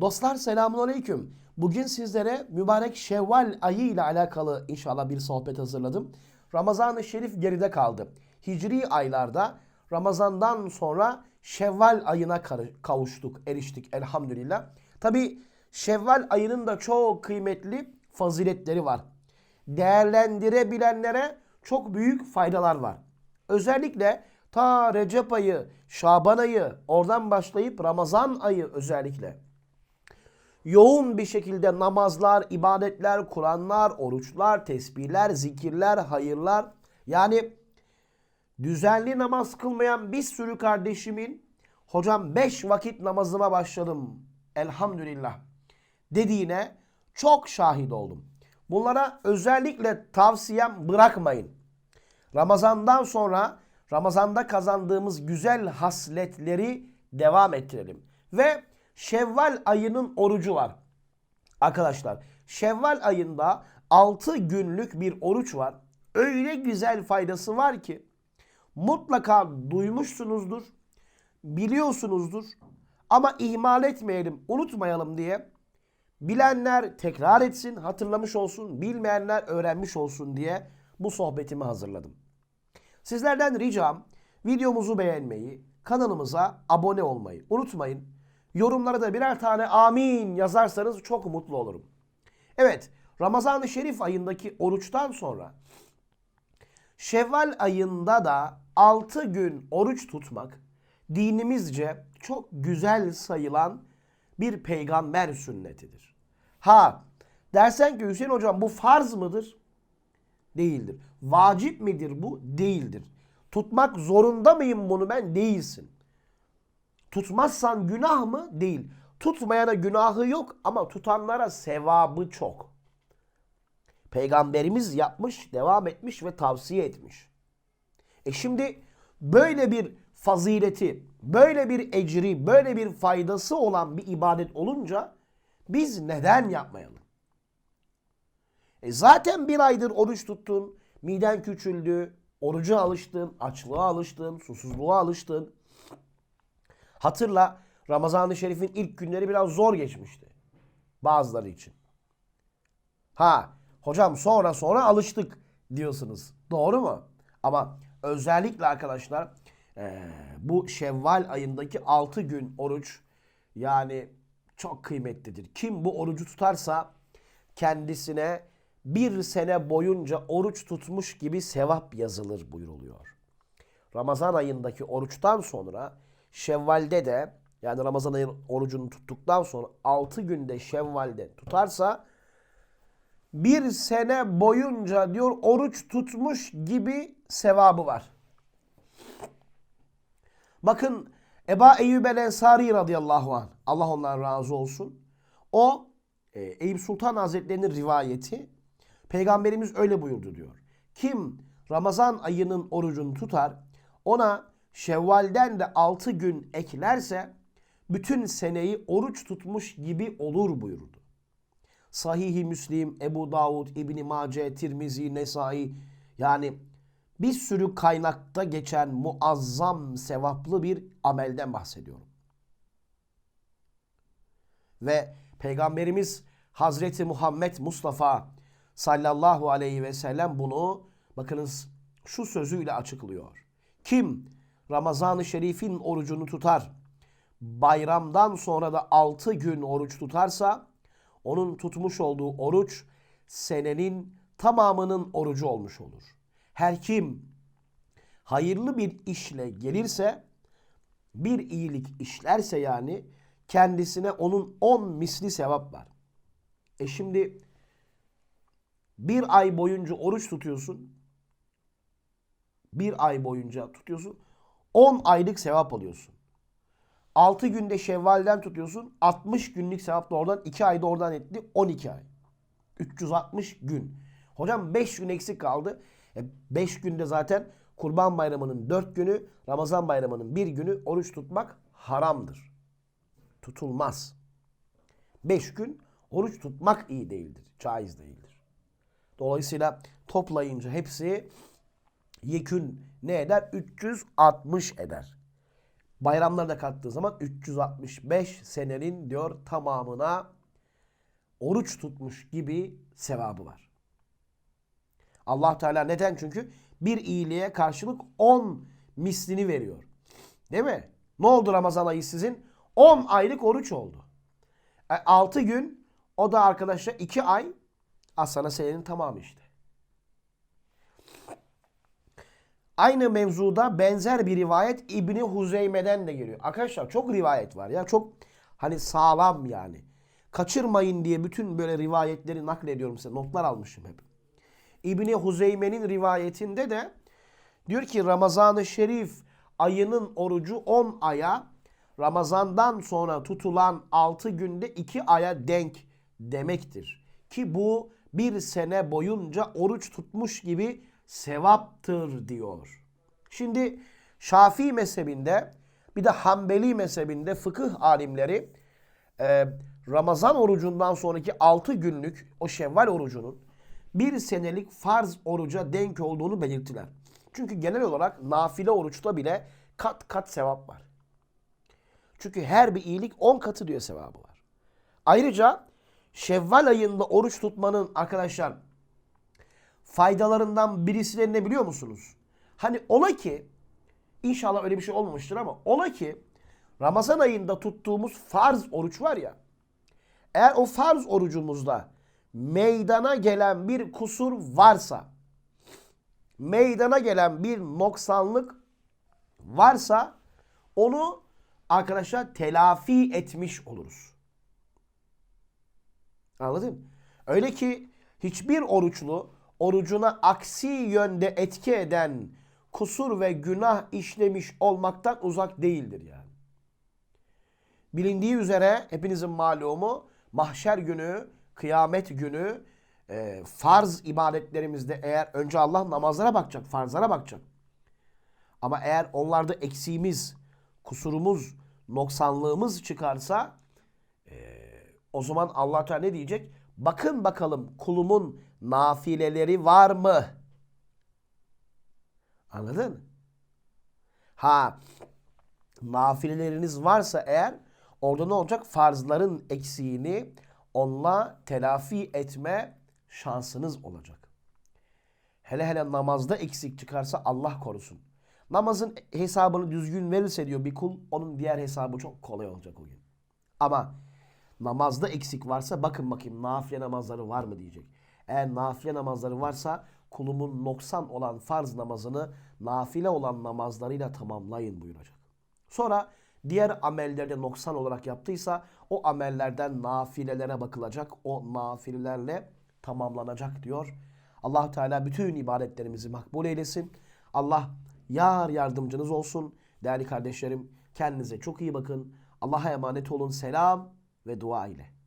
Dostlar selamun aleyküm. Bugün sizlere mübarek Şevval ayı ile alakalı inşallah bir sohbet hazırladım. Ramazan-ı Şerif geride kaldı. Hicri aylarda Ramazan'dan sonra Şevval ayına kavuştuk, eriştik elhamdülillah. Tabi Şevval ayının da çok kıymetli faziletleri var. Değerlendirebilenlere çok büyük faydalar var. Özellikle ta Recep ayı, Şaban ayı, oradan başlayıp Ramazan ayı özellikle yoğun bir şekilde namazlar, ibadetler, Kur'anlar, oruçlar, tesbihler, zikirler, hayırlar yani düzenli namaz kılmayan bir sürü kardeşimin hocam 5 vakit namazıma başladım elhamdülillah dediğine çok şahit oldum. Bunlara özellikle tavsiyem bırakmayın. Ramazandan sonra Ramazanda kazandığımız güzel hasletleri devam ettirelim. Ve Şevval ayının orucu var. Arkadaşlar Şevval ayında 6 günlük bir oruç var. Öyle güzel faydası var ki mutlaka duymuşsunuzdur, biliyorsunuzdur ama ihmal etmeyelim, unutmayalım diye bilenler tekrar etsin, hatırlamış olsun, bilmeyenler öğrenmiş olsun diye bu sohbetimi hazırladım. Sizlerden ricam videomuzu beğenmeyi, kanalımıza abone olmayı unutmayın. Yorumlara da birer tane amin yazarsanız çok mutlu olurum. Evet, Ramazan-ı Şerif ayındaki oruçtan sonra Şevval ayında da 6 gün oruç tutmak dinimizce çok güzel sayılan bir peygamber sünnetidir. Ha dersen ki Hüseyin hocam bu farz mıdır? Değildir. Vacip midir bu? Değildir. Tutmak zorunda mıyım bunu ben? Değilsin. Tutmazsan günah mı? Değil. Tutmayana günahı yok ama tutanlara sevabı çok. Peygamberimiz yapmış, devam etmiş ve tavsiye etmiş. E şimdi böyle bir fazileti, böyle bir ecri, böyle bir faydası olan bir ibadet olunca biz neden yapmayalım? E zaten bir aydır oruç tuttun, miden küçüldü, oruca alıştın, açlığa alıştın, susuzluğa alıştın. Hatırla Ramazan-ı Şerif'in ilk günleri biraz zor geçmişti. Bazıları için. Ha hocam sonra sonra alıştık diyorsunuz. Doğru mu? Ama özellikle arkadaşlar eee, bu Şevval ayındaki 6 gün oruç yani çok kıymetlidir. Kim bu orucu tutarsa kendisine bir sene boyunca oruç tutmuş gibi sevap yazılır buyuruluyor. Ramazan ayındaki oruçtan sonra Şevval'de de yani Ramazan ayının orucunu tuttuktan sonra 6 günde Şevval'de tutarsa bir sene boyunca diyor oruç tutmuş gibi sevabı var. Bakın Eba Eyyub el Ensari radıyallahu anh Allah ondan razı olsun. O e, Eyüp Sultan Hazretleri'nin rivayeti Peygamberimiz öyle buyurdu diyor. Kim Ramazan ayının orucunu tutar ona Şevval'den de 6 gün eklerse bütün seneyi oruç tutmuş gibi olur buyurdu. Sahih-i Müslim, Ebu Davud, İbn Mace, Tirmizi, Nesai yani bir sürü kaynakta geçen muazzam sevaplı bir amelden bahsediyorum. Ve Peygamberimiz Hazreti Muhammed Mustafa sallallahu aleyhi ve sellem bunu bakınız şu sözüyle açıklıyor. Kim Ramazan-ı Şerif'in orucunu tutar, bayramdan sonra da 6 gün oruç tutarsa onun tutmuş olduğu oruç senenin tamamının orucu olmuş olur. Her kim hayırlı bir işle gelirse bir iyilik işlerse yani kendisine onun 10 misli sevap var. E şimdi bir ay boyunca oruç tutuyorsun. Bir ay boyunca tutuyorsun. 10 aylık sevap alıyorsun. 6 günde Şevval'den tutuyorsun. 60 günlük sevap da oradan 2 ayda oradan etti. 12 ay. 360 gün. Hocam 5 gün eksik kaldı. 5 günde zaten Kurban Bayramı'nın 4 günü, Ramazan Bayramı'nın 1 günü oruç tutmak haramdır. Tutulmaz. 5 gün oruç tutmak iyi değildir. Caiz değildir. Dolayısıyla toplayınca hepsi yekün ne eder? 360 eder. Bayramları da kattığı zaman 365 senenin diyor tamamına oruç tutmuş gibi sevabı var. Allah Teala neden? Çünkü bir iyiliğe karşılık 10 mislini veriyor. Değil mi? Ne oldu Ramazan ayı sizin? 10 aylık oruç oldu. 6 gün o da arkadaşlar 2 ay aslında senenin tamamı işte. Aynı mevzuda benzer bir rivayet İbni Huzeyme'den de geliyor. Arkadaşlar çok rivayet var ya. Çok hani sağlam yani. Kaçırmayın diye bütün böyle rivayetleri naklediyorum size. Notlar almışım hep. İbni Huzeyme'nin rivayetinde de diyor ki Ramazan-ı Şerif ayının orucu 10 aya, Ramazandan sonra tutulan 6 günde 2 aya denk demektir. Ki bu bir sene boyunca oruç tutmuş gibi sevaptır diyor. Şimdi Şafii mezhebinde bir de Hanbeli mezhebinde fıkıh alimleri e, Ramazan orucundan sonraki 6 günlük o Şevval orucunun bir senelik farz oruca denk olduğunu belirttiler. Çünkü genel olarak nafile oruçta bile kat kat sevap var. Çünkü her bir iyilik 10 katı diyor sevabı var. Ayrıca Şevval ayında oruç tutmanın arkadaşlar faydalarından birisi ne biliyor musunuz? Hani ola ki inşallah öyle bir şey olmamıştır ama ola ki Ramazan ayında tuttuğumuz farz oruç var ya eğer o farz orucumuzda meydana gelen bir kusur varsa meydana gelen bir noksanlık varsa onu arkadaşlar telafi etmiş oluruz. Anladın mı? Öyle ki hiçbir oruçlu orucuna aksi yönde etki eden kusur ve günah işlemiş olmaktan uzak değildir yani. Bilindiği üzere hepinizin malumu mahşer günü, kıyamet günü e, farz ibadetlerimizde eğer önce Allah namazlara bakacak, farzlara bakacak. Ama eğer onlarda eksiğimiz, kusurumuz, noksanlığımız çıkarsa e, o zaman Allah Teala ne diyecek? Bakın bakalım kulumun nafileleri var mı? Anladın? Ha nafileleriniz varsa eğer orada ne olacak? Farzların eksiğini onunla telafi etme şansınız olacak. Hele hele namazda eksik çıkarsa Allah korusun. Namazın hesabını düzgün verirse diyor bir kul onun diğer hesabı çok kolay olacak o gün. Ama namazda eksik varsa bakın bakayım nafile namazları var mı diyecek. Eğer nafile namazları varsa kulumun noksan olan farz namazını nafile olan namazlarıyla tamamlayın buyuracak. Sonra diğer amellerde noksan olarak yaptıysa o amellerden nafilelere bakılacak. O nafilelerle tamamlanacak diyor. allah Teala bütün ibadetlerimizi makbul eylesin. Allah yar yardımcınız olsun. Değerli kardeşlerim kendinize çok iyi bakın. Allah'a emanet olun. Selam ve dua ile.